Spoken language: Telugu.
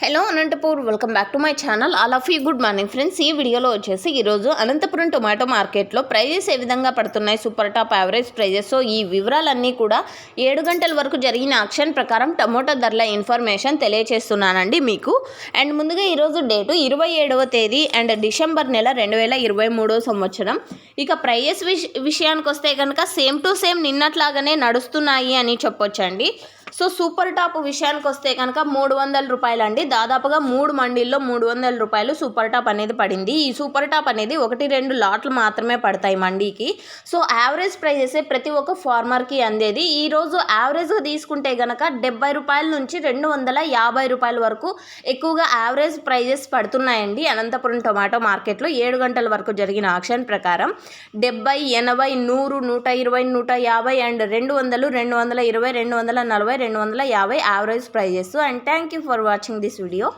Hello Anantapur welcome back to my channel. All of you good morning friends. ఈ వీడియోలో వచ్చేసి ఈరోజు అనంతపురం టొమాటో మార్కెట్లో ప్రైజెస్ ఏ విధంగా పడుతున్నాయి super top average prices. So ఈ వివరాలన్నీ కూడా ఏడు గంటల వరకు జరిగిన ఆక్షన్ ప్రకారం టమోటా ధరల ఇన్ఫర్మేషన్ తెలియచేస్తున్నానండి మీకు. అండ్ ముందుగా ఈరోజు డేటు ఇరవై ఏడవ తేదీ అండ్ డిసెంబర్ నెల రెండు వేల ఇరవై మూడో సంవత్సరం. ఇక ప్రైజెస్ విష విషయానికి వస్తే కనుక సేమ్ టు సేమ్ నిన్నట్లాగానే నడుస్తున్నాయి అని చెప్పొచ్చండి. సో సూపర్ టాప్ విషయానికి వస్తే కనుక మూడు వందల రూపాయలు అండి దాదాపుగా మూడు మండీల్లో మూడు వందల రూపాయలు సూపర్ టాప్ అనేది పడింది. ఈ సూపర్ టాప్ అనేది ఒకటి రెండు లాట్లు మాత్రమే పడతాయి మండీకి. సో యావరేజ్ ప్రైజెస్ ప్రతి ఒక్క ఫార్మర్కి అందేది. ఈరోజు యావరేజ్గా తీసుకుంటే కనుక డెబ్బై రూపాయల నుంచి రెండు వందల యాభై రూపాయల వరకు ఎక్కువగా యావరేజ్ ప్రైజెస్ పడుతున్నాయండి. అనంతపురం టొమాటో మార్కెట్లో ఏడు గంటల వరకు జరిగిన ఆక్షన్ ప్రకారం డెబ్బై ఎనభై నూరు నూట ఇరవై నూట యాభై అండ్ రెండు వందలు రెండు వందల ఇరవై రెండు వందల నలభై రెండు వందల యాభై average prices and thank you for watching this video